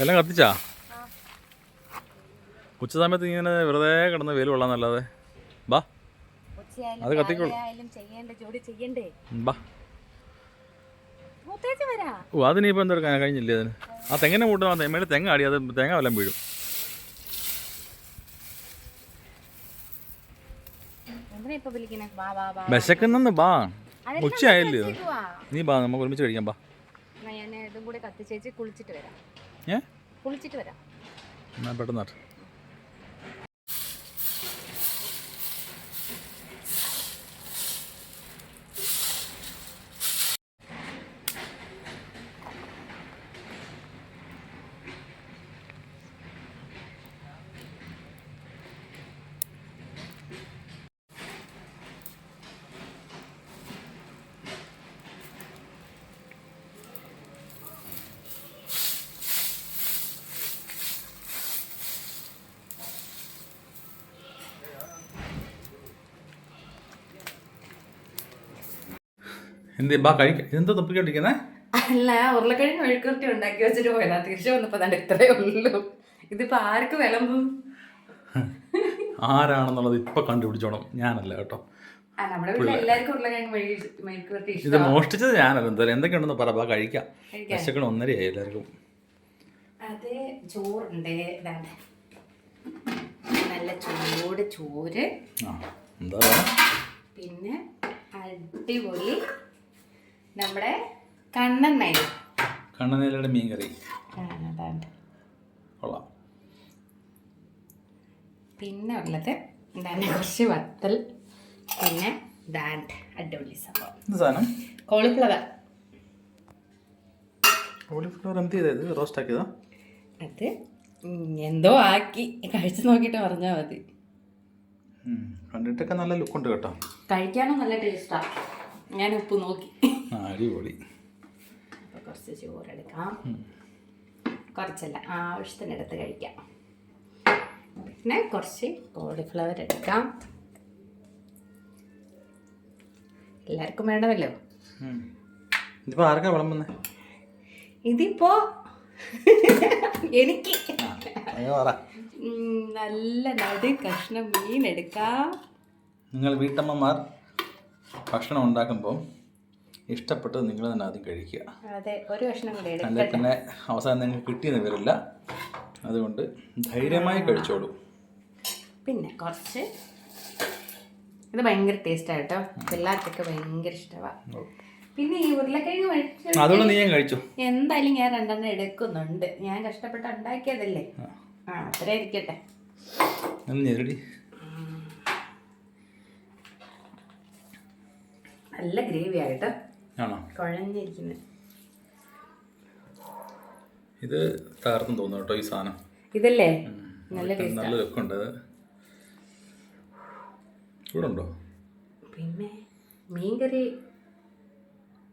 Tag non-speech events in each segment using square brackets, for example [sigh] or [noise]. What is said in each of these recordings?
എല്ലാം കത്തിച്ചാ? ഉച്ച സമയത്ത് ഇങ്ങനെ വെറുതെ കിടന്ന് വെയിൽ കൊള്ളാന്നല്ലാതെ ബാ. ഉച്ചയായാലും അത് കത്തിക്കോളൂ. ബാ. ഓ അതിനിപ്പോൾ എന്തെടുക്കാൻ കഴിഞ്ഞില്ലേ അതിന്? ആ തെങ്ങിനെ കൂട്ടുന്ന തേങ്ങ തെങ്ങ ആടി അത് തേങ്ങ വല്ലതും വീഴും. വിശക്കുന്ന വിശക്കുന്നെന്ന് ബാ. ഉച്ചയായില്ലേ നീ ബാ നമുക്ക് ഒരുമിച്ച് കഴിക്കാം ബാ. ഞാൻ ഇതും കൂടെ കത്തിച്ചേച്ച് കുളിച്ചിട്ട് വരാം. ഏ? കുളിച്ചിട്ട് വരാം. എന്നാ പെട്ടെന്നാട്ട് എന്ത് ബാ കഴിക്കാം. ഇതെന്താ തപ്പിക്കൊണ്ടിരിക്കുന്നേ? അല്ല ഉരുളക്കിഴങ്ങ് മെഴുക്കുരുട്ടി ഉണ്ടാക്കി വെച്ചിട്ട് പോയതാ. തിരിച്ചു വന്നപ്പോ തന്നെ ഇത്രേ ഉള്ളൂ. ഇതിപ്പോ ആർക്ക് വിളമ്പും? ആരാണെന്നുള്ളത് ഇപ്പൊ കണ്ടുപിടിച്ചോണം. ഞാനല്ല കേട്ടോ. ഇത് മോഷ്ടിച്ചത് ഞാനല്ല. എന്തായാലും എന്തൊക്കെയുണ്ടെന്ന് പറ ബാ കഴിക്കാം. വിശക്കണം ഒന്നരയായി എല്ലാവർക്കും. അത് ചോറുണ്ട്. നല്ല ചൂട് ചോറ്. എന്താ പിന്നെ അടിപൊളി നമ്മുടെ കണ്ണൻ മൈൽ കണ്ണനേലയുടെ മീൻ കറി കൊള്ളാം. പിന്നെ ഉള്ളത് എന്താണ് കുറച്ച് വത്തൽ പിന്നെ ദാൻഡ് അടിപൊളി സംഭവം. കോളിഫ്ലവർ. കോളിഫ്ലവർ എന്ത് ചെയ്തത്? റോസ്റ്റ് ആക്കിയതാ? അത് എന്തോ ആക്കി. കഴിച്ചു നോക്കിയിട്ട് പറഞ്ഞാൽ മതി. കണ്ടിട്ടൊക്കെ നല്ല ലുക്കുണ്ട് കേട്ടോ. കഴിക്കാനും നല്ല ടേസ്റ്റാണ് ഞാൻ ഉപ്പ് നോക്കി. അടിപൊളി. അപ്പോൾ കുറച്ച് ചോറെടുക്കാം കുറച്ചല്ല ആവശ്യത്തിനെടുത്ത് കഴിക്കാം. പിന്നെ കുറച്ച് കോളിഫ്ലവർ എടുക്കാം. എല്ലാവർക്കും വേണമല്ലോ. ഇതിപ്പോ ആർക്കാ വിളമ്പുന്നത് ഇതിപ്പോ എനിക്ക്. നല്ല നടു കഷ്ണം മീൻ എടുക്കാം. നിങ്ങൾ വീട്ടമ്മമാർ ഭക്ഷണം ഉണ്ടാക്കുമ്പോൾ ഇഷ്ടപ്പെട്ടത് നിങ്ങൾ തന്നെ ആദ്യം കഴിക്കുക. അതെ ഒരു കൂടി അല്ലെ പിന്നെ അവസാനം നിങ്ങൾ കിട്ടിയെന്ന് വരില്ല അതുകൊണ്ട് ധൈര്യമായി കഴിച്ചോളൂ. പിന്നെ കുറച്ച്. ഇത് ഭയങ്കര ടേസ്റ്റാണ് കേട്ടോ. പിള്ളേർക്കൊക്കെ ഭയങ്കര ഇഷ്ടമാണ് പിന്നെ ഈ ഉരുളക്കിഴങ്ങ് കഴിച്ച അതുകൊണ്ട് നീ ഞാൻ കഴിച്ചു? എന്തായാലും ഞാൻ രണ്ടെണ്ണം എടുക്കുന്നുണ്ട്. ഞാൻ കഷ്ടപ്പെട്ട് ഉണ്ടാക്കിയതല്ലേ. ആ. അത്ര ഇരിക്കട്ടെ. നല്ല ഗ്രേവി ആയിട്ട് ആണോ? കുഴഞ്ഞിരിക്കുന്നത് ഇത് തകർത്തും തോന്നുന്നു കേട്ടോ ഈ സാധനം. ഇതല്ലേ? നല്ല നല്ല ലുക്കുണ്ട് അത്. ഇവിടെ ഉണ്ടോ? പിന്നെ മീൻകറി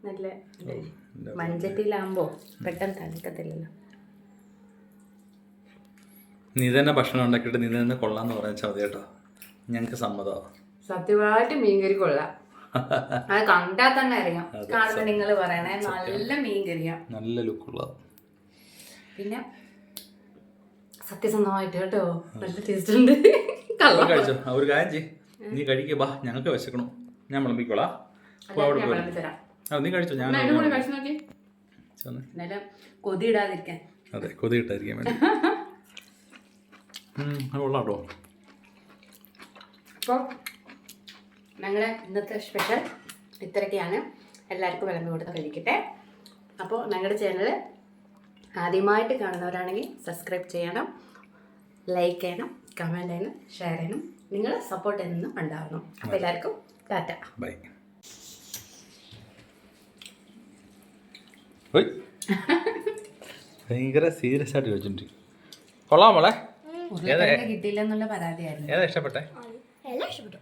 നല്ല മൺചട്ടിയിലാകുമ്പോൾ പെട്ടെന്ന് തണുക്കത്തില്ലല്ലോ. നീ തന്നെ ഭക്ഷണം ഉണ്ടാക്കിയിട്ട് നീ തന്നെ കൊള്ളാന്ന് പറഞ്ഞാൽ മതി കേട്ടോ. ഞങ്ങൾക്ക് സമ്മതമാണ് സത്യമായിട്ട് മീൻകറി കൊള്ളാം. അത് കണ്ടാ തന്നെ അറിയാം. കാണുമ്പോ നിങ്ങൾ പറയണേ നല്ല മീൻകറിയാ. നല്ല ലുക്കുള്ള. പിന്നെ സത്യസന്ധമായിട്ട് കേട്ടോ. നല്ല ടേസ്റ്റ് ഉണ്ട് കള്ളം കഴിച്ചോ? ഒരു കാര്യം നീ കഴിക്കുക ബാ ഞങ്ങൾക്ക് വിശക്കണം. ഞാൻ വിളമ്പിക്കോളാം. അപ്പോൾ അവിടെ ഞാൻ പോയി നീ കഴിച്ചോ? ഞാൻ കൊതി ഇടാതിരിക്കാൻ. അതെ കൊതി ഇട്ടായിരിക്കാൻ വേണ്ടി. [laughs] അത് അപ്പോൾ ഞങ്ങളുടെ ഇന്നത്തെ സ്പെഷ്യൽ ഇത്രയൊക്കെയാണ്. എല്ലാവർക്കും വിളമ്പി കൊടുത്ത് കഴിക്കട്ടെ. അപ്പോൾ ഞങ്ങളുടെ ചാനൽ ആദ്യമായിട്ട് കാണുന്നവരാണെങ്കിൽ സബ്സ്ക്രൈബ് ചെയ്യണം ലൈക്ക് ചെയ്യണം കമന്റ് ചെയ്യണം ഷെയർ ചെയ്യണം. നിങ്ങൾ സപ്പോർട്ട് എന്നും ഉണ്ടാവണം. അപ്പോൾ എല്ലാവർക്കും ടാറ്റ. ബൈ [laughs] ഭയങ്കര സീരിയസ് ആയിട്ട് ചോദിച്ചിട്ടുണ്ട്. കൊള്ളാം മോളെ. ഉരുളക്കിഴങ്ങ് കിട്ടിയില്ല എന്നുള്ള പരാതിയായിരുന്നു. ഏതാ ഇഷ്ടപ്പെട്ടെ? എല്ലാം ഇഷ്ടപ്പെട്ടു.